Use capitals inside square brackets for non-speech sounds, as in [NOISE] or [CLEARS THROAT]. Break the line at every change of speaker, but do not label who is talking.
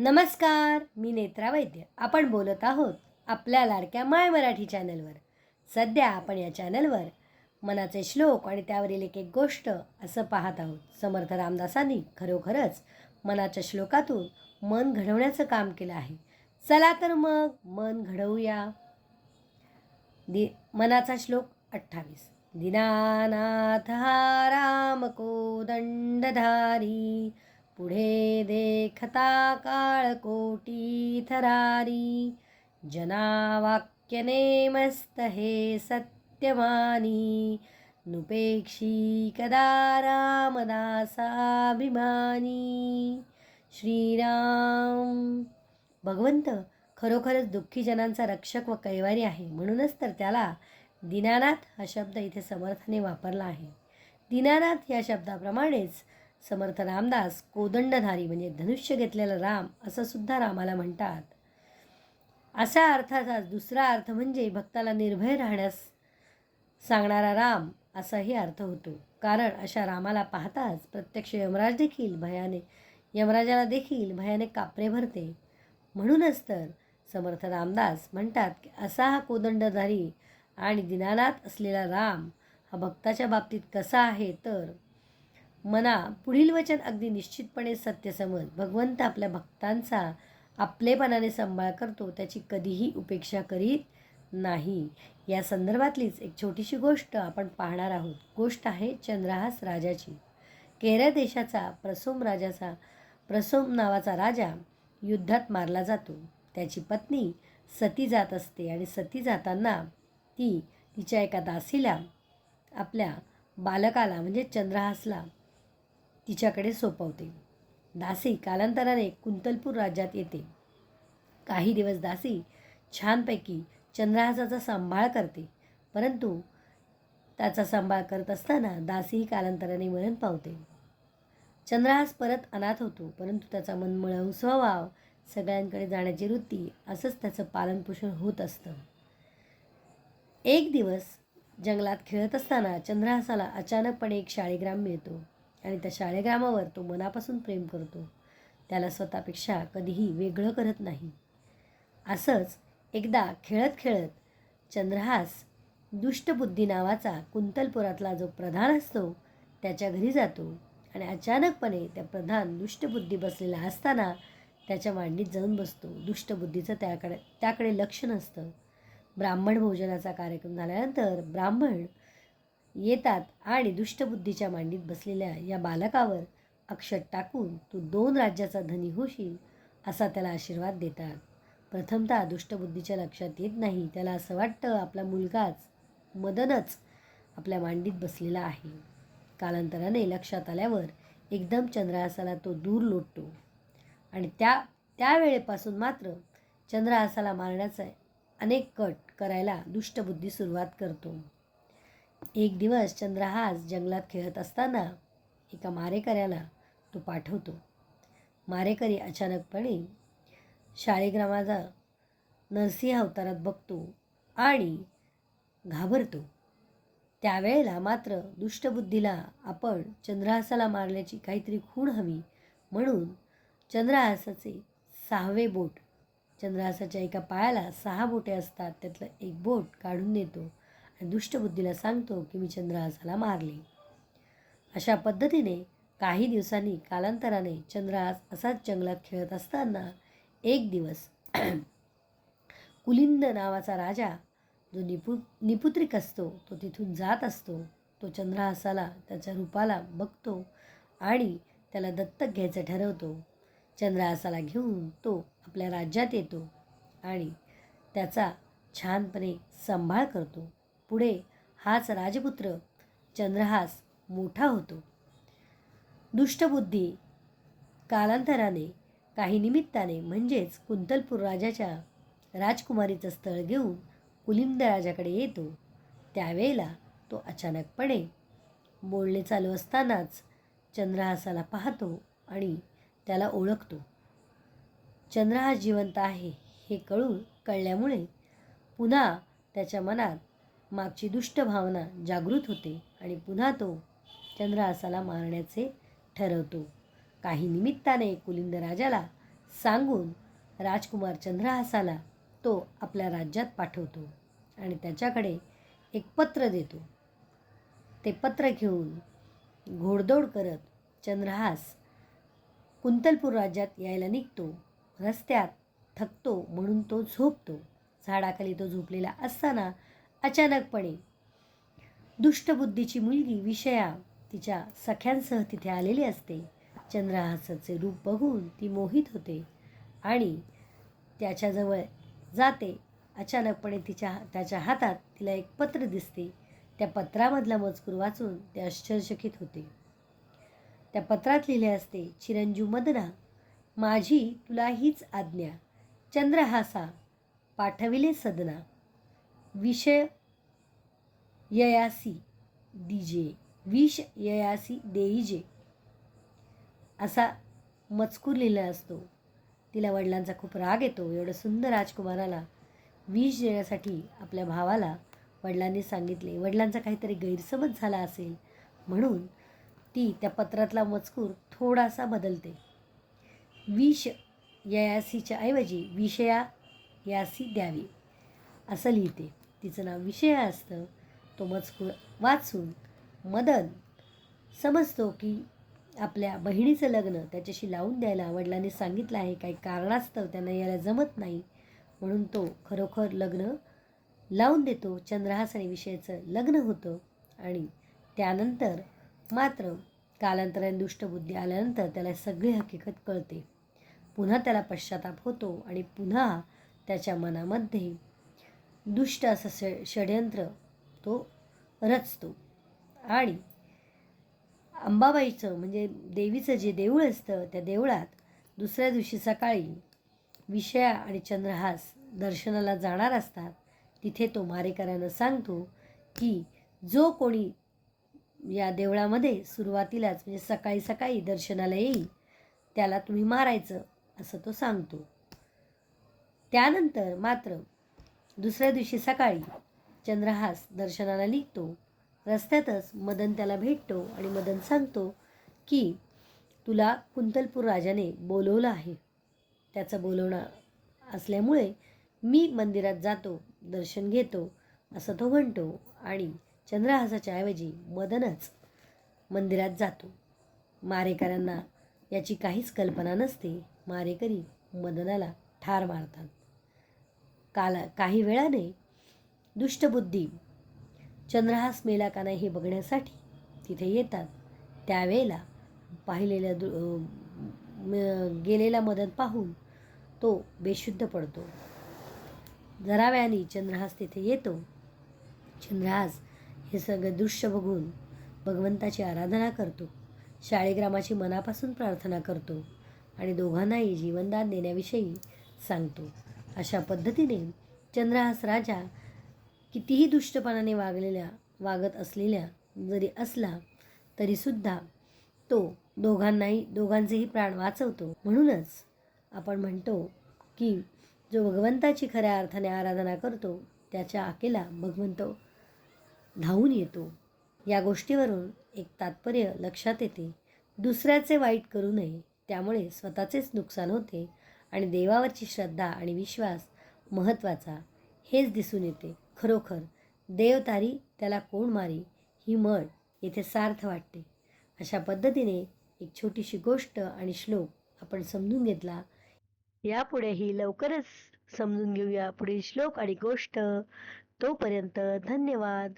नमस्कार मी नेत्रा वैद्य. आपण बोलत आहोत आपल्या लाडक्या माय मराठी चॅनलवर. सध्या आपण या चॅनलवर मनाचे श्लोक आणि त्यावरील एक एक गोष्ट असं पाहत आहोत. समर्थ रामदासांनी खरोखरच मनाच्या श्लोकातून मन घडवण्याचं काम केलं आहे. चला तर मग मन घडवूया. दि मनाचा श्लोक अठ्ठावीस. दिनानाथ रामको दंडधारी. पुढे देखता काळ कोटी थरारी. जनावाक्यने मस्त हे सत्यमानी. नुपेक्षी कदा रामदासाभिमानी. श्रीराम. भगवंत खरोखरच दुःखी जनांचा रक्षक व कैवारी आहे. म्हणूनच तर त्याला दिनानाथ हा शब्द इथे समर्थाने वापरला आहे. दीनानाथ या शब्दाप्रमाणेच समर्थ रामदास कोदंडधारी म्हणजे धनुष्य घेतलेला राम असं सुद्धा रामाला म्हणतात. असा अर्थाचा दुसरा अर्थ म्हणजे भक्ताला निर्भय राहण्यास सांगणारा राम असाही अर्थ होतो. कारण अशा रामाला पाहताच प्रत्यक्ष यमराज देखील भयाने यमराजाला देखील भयाने कापरे भरते. म्हणूनच तर समर्थ रामदास म्हणतात की असा हा कोदंडधारी आणि दिनानाथ असलेला राम हा भक्ताच्या बाबतीत कसा आहे तर मना पुढील वचन अगदी निश्चितपणे सत्य समज. भगवंत आपल्या भक्तांचा आपलेपणाने सांभाळ करतो त्याची कधीही उपेक्षा करीत नाही. या संदर्भातलीच एक छोटीशी गोष्ट आपण पाहणार आहोत. गोष्ट आहे चंद्रहास राजाची. केरळ देशाचा प्रसोम राजाचा प्रसोम नावाचा राजा युद्धात मारला जातो. त्याची पत्नी सती जात असते आणि सती जाताना ती तिच्या एका दासीला आपल्या बालकाला म्हणजे चंद्रहासला तिच्याकडे सोपवते. दासी कालांतराने कुंतलपूर राज्यात येते. काही दिवस दासी छानपैकी चंद्रहासाचा सांभाळ करते. परंतु त्याचा सांभाळ करत असताना दासी कालांतराने मरण पावते. चंद्रहास परत अनाथ होतो परंतु त्याचा मनमळव स्वभाव सगळ्यांकडे जाण्याची वृत्ती असंच त्याचं पालनपोषण होत असतं. एक दिवस जंगलात खेळत असताना चंद्रहासाला अचानकपणे एक शाळेग्राम मिळतो. आणि त्या शाळेग्रामावर तो मनापासून प्रेम करतो. त्याला स्वतःपेक्षा कधीही वेगळं करत नाही. असंच एकदा खेळत खेळत चंद्रहास दुष्टबुद्धी नावाचा कुंतलपुरातला जो प्रधान असतो त्याच्या घरी जातो आणि अचानकपणे त्या प्रधान दुष्टबुद्धी बसलेला असताना त्याच्या मांडीत जाऊन बसतो. दुष्टबुद्धीचं त्याकडे त्याकडे लक्ष नसतं. ब्राह्मण भोजनाचा कार्यक्रम झाल्यानंतर ब्राह्मण येतात आणि दुष्टबुद्धीच्या मांडीत बसलेल्या या बालकावर अक्षत टाकून तू दोन राज्याचा धनी होशील असा त्याला आशीर्वाद देतात. प्रथमतः दुष्टबुद्धीच्या लक्षात येत नाही. त्याला असं वाटतं आपला मुलगाच मदनच आपल्या मांडीत बसलेला आहे. कालांतराने लक्षात आल्यावर एकदम चंद्रहासाला तो दूर लोटतो. आणि त्या त्यावेळेपासून मात्र चंद्रहासाला मारण्याचा अनेक कट करायला दुष्टबुद्धी सुरुवात करतो. एक दिवस चंद्रहास जंगलात खेळत असताना एका मारेकऱ्याला तो पाठवतो. मारेकरी अचानकपणे शाळेग्रामाचा नरसिंह अवतारात बघतो आणि घाबरतो. त्यावेळेला मात्र दुष्टबुद्धीला आपण चंद्रहासाला मारण्याची काहीतरी खूण हवी म्हणून चंद्रहासाचे सहावे बोट चंद्रहासाच्या एका पायाला सहा बोटे असतात त्यातलं एक बोट काढून देतो आणि दुष्टबुद्धीला सांगतो की मी चंद्रहासाला मारले. अशा पद्धतीने काही दिवसांनी कालांतराने चंद्रहास असाच जंगलात खेळत असताना एक दिवस [CLEARS THROAT] कुलिंद नावाचा राजा जो निपु निपुत्रिक असतो तो तिथून जात असतो. तो चंद्रहासाला त्याच्या रूपाला बघतो आणि त्याला दत्तक घ्यायचं ठरवतो. चंद्रहासाला घेऊन तो आपल्या राज्यात येतो आणि त्याचा छानपणे सांभाळ करतो. पुढे हाच राजपुत्र चंद्रहास मोठा होतो. दुष्टबुद्धी कालांतराने काही निमित्ताने म्हणजेच कुंतलपूर राजाच्या राजकुमारीचं स्थळ घेऊन कुलिंद राजाकडे येतो. त्यावेळेला तो अचानकपणे बोलणे चालू असतानाच चंद्रहासाला पाहतो आणि त्याला ओळखतो. चंद्रहास जिवंत आहे हे कळून कळल्यामुळे पुन्हा त्याच्या मनात मागची दुष्ट भावना जागृत होते आणि पुन्हा तो चंद्रहासाला मारण्याचे ठरवतो. काही निमित्ताने कुलिंद राजाला सांगून राजकुमार चंद्रहासाला तो आपल्या राज्यात पाठवतो आणि त्याच्याकडे एक पत्र देतो. ते पत्र घेऊन घोडदौड करत चंद्रहास कुंतलपूर राज्यात यायला निघतो. रस्त्यात थकतो म्हणून तो झोपतो. झाडाखाली तो झोपलेला असताना अचानकपणे दुष्टबुद्धीची मुलगी विषया तिच्या सख्यांसह तिथे आलेली असते. चंद्रहासाचे रूप बघून ती मोहित होते आणि त्याच्याजवळ जाते. अचानकपणे तिच्या त्याच्या हातात तिला एक पत्र दिसते. त्या पत्रामधला मजकूर वाचून ते आश्चर्यचकित होते. त्या पत्रात लिहिले असते चिरंजीव मदना माझी तुला हीच आज्ञा. चंद्रहासा पाठविले सदना. विषय ययासी दिजे विष ययासी देईजे असा मजकूर लिहिला असतो. तिला वडिलांचा खूप राग येतो. एवढं सुंदर राजकुमाराला विष देण्यासाठी आपल्या भावाला वडिलांनी सांगितले वडिलांचा काहीतरी गैरसमज झाला असेल म्हणून ती त्या पत्रातला मजकूर थोडासा बदलते. विष ययासीच्या ऐवजी विषया यासी द्यावी असं लिहिते. तिचं नाव विषय असतं. तो मजकूर वाचून मदन समजतो की आपल्या बहिणीचं लग्न त्याच्याशी लावून द्यायला वडिलांनी सांगितलं आहे. काही कारणास्तव त्यांना यायला जमत नाही. म्हणून तो खरोखर लग्न लावून देतो. चंद्रहास आणि विषयाचं लग्न होतं आणि त्यानंतर मात्र कालांतराने दुष्टबुद्धी आल्यानंतर त्याला सगळी हकीकत कळते. पुन्हा त्याला पश्चाताप होतो आणि पुन्हा त्याच्या मनामध्ये दुष्ट असं ष षडयंत्र तो रचतो. आणि अंबाबाईचं म्हणजे देवीचं जे देऊळ असतं त्या देवळात दुसऱ्या दिवशी सकाळी विषया आणि चंद्रहास दर्शनाला जाणार असतात. तिथे तो मारेकरांना सांगतो की जो कोणी या देवळामध्ये सुरुवातीलाच म्हणजे सकाळी सकाळी दर्शनाला येईल त्याला तुम्ही मारायचं असं तो सांगतो. त्यानंतर मात्र दुसऱ्या दिवशी सकाळी चंद्रहास दर्शनाला निघतो. रस्त्यातच मदन त्याला भेटतो आणि मदन सांगतो की तुला कुंतलपूर राजाने बोलवलं आहे. त्याचं बोलवणं असल्यामुळे मी मंदिरात जातो दर्शन घेतो असं तो म्हणतो आणि चंद्रहासाच्या ऐवजी मदनच मंदिरात जातो. मारेकऱ्यांना याची काहीच कल्पना नसते. मारेकरी मदनाला ठार मारतात. काल काही वेळाने दुष्टबुद्धी चंद्रहास मेला का नाही हे बघण्यासाठी तिथे येतात. त्यावेळेला पाहिलेल्या दु म- गेलेला मदन पाहून तो बेशुद्ध पडतो. जरा वेळाने चंद्रहास तिथे येतो. चंद्रहास हे सगळं दृश्य बघून भगवंताची आराधना करतो. शाळेग्रामाची मनापासून प्रार्थना करतो आणि दोघांनाही जीवनदान देण्याविषयी सांगतो. अशा पद्धतीने चंद्रहास राजा कितीही दुष्टपणाने वागलेल्या वागत असलेल्या जरी असला तरीसुद्धा तो दोघांनाही दोघांचेही प्राण वाचवतो. म्हणूनच आपण म्हणतो की जो भगवंताची खऱ्या अर्थाने आराधना करतो त्याच्या आकेला भगवंत धावून येतो. या गोष्टीवरून एक तात्पर्य लक्षात येते. दुसऱ्याचे वाईट करू नये त्यामुळे स्वतःचेच नुकसान होते आणि देवावरची श्रद्धा आणि विश्वास महत्त्वाचा. हेच दिसून येते. खरोखर देव तारी त्याला कोण मारी ही म्हण येथे सार्थ वाटते. अशा पद्धतीने एक छोटीशी गोष्ट आणि श्लोक आपण समजून घेतला. यापुढेही लवकरच समजून घेऊया पुढील श्लोक आणि गोष्ट. तोपर्यंत धन्यवाद.